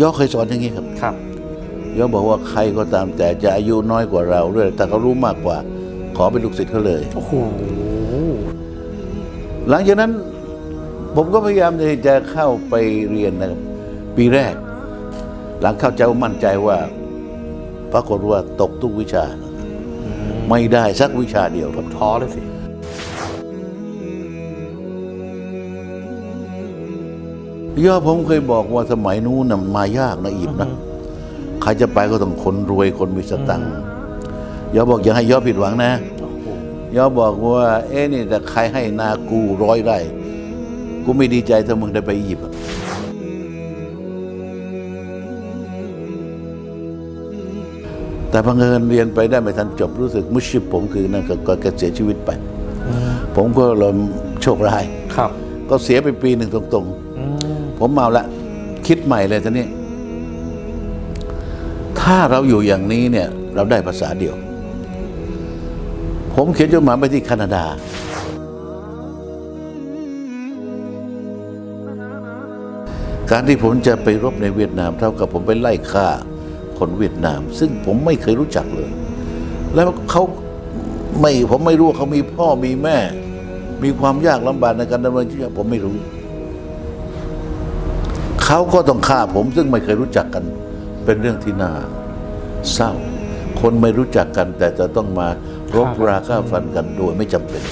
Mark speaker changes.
Speaker 1: ย่อเคยสอนอย่างนี้ครับ
Speaker 2: ครับ
Speaker 1: ย่อบอกว่าใครก็ตามแต่จะอายุน้อยกว่าเราด้วยแต่เขารู้มากกว่า ขอเป็นลูกศิษย์เขาเลย
Speaker 2: โอ้โห
Speaker 1: หลังจากนั้น ผมก็พยายามที่จะเข้าไปเรียนนะครับปีแรก หลังเข้าใจว่ามั่นใจว่าปรากฏว่าตกทุกวิชา ไม่ได้สักวิชาเดียวครับ
Speaker 2: ท้อเลยสิ
Speaker 1: ย่อผมเคยบอกว่าสมัยนู้นน่ะมายากนะอีบนะใครจะไปก็ต้องคนรวยคนมีสตังค์ย่อบอกอย่าให้ย่อผิดหวังนะ
Speaker 2: โอ้โห
Speaker 1: ย่อบอกว่า เอ๊ะนี่แต่ใครให้นากูร้อยไร่กูไม่ดีใจถ้ามึงได้ไปอียิปต์อะแต่บังเอิญเรียนไปได้ไม่ทันจบรู้สึกมุชิบผมคือนั่นก็ก็ก็เสียชีวิตไป ผมก็เลยโชคร้าย
Speaker 2: ครับ
Speaker 1: ก็เสียไปปีหนึ่งตรง
Speaker 2: อืม
Speaker 1: ๆ ผมเมาละคิดใหม่เลยทีนี้ถ้าเราอยู่อย่างนี้เนี่ยเราได้ภาษาเดียว ผมเขียนจดหมายไปที่แคนาดา การที่ผมจะไปรบในเวียดนามเท่ากับผมไปไล่ฆ่าคนเวียดนาม ซึ่งผมไม่เคยรู้จักเลย แล้วเขาไม่ผมไม่รู้ว่าเขามีพ่อมีแม่ มีความยากลำบากในการดำเนินชีวิตผมไม่รู้ เขาก็ต้องฆ่าผมซึ่งไม่เคยรู้จักกัน เป็นเรื่องที่น่าเศร้า คนไม่รู้จักกันแต่จะต้องมารบราฆ่าฟันกันโดยไม่จำเป็น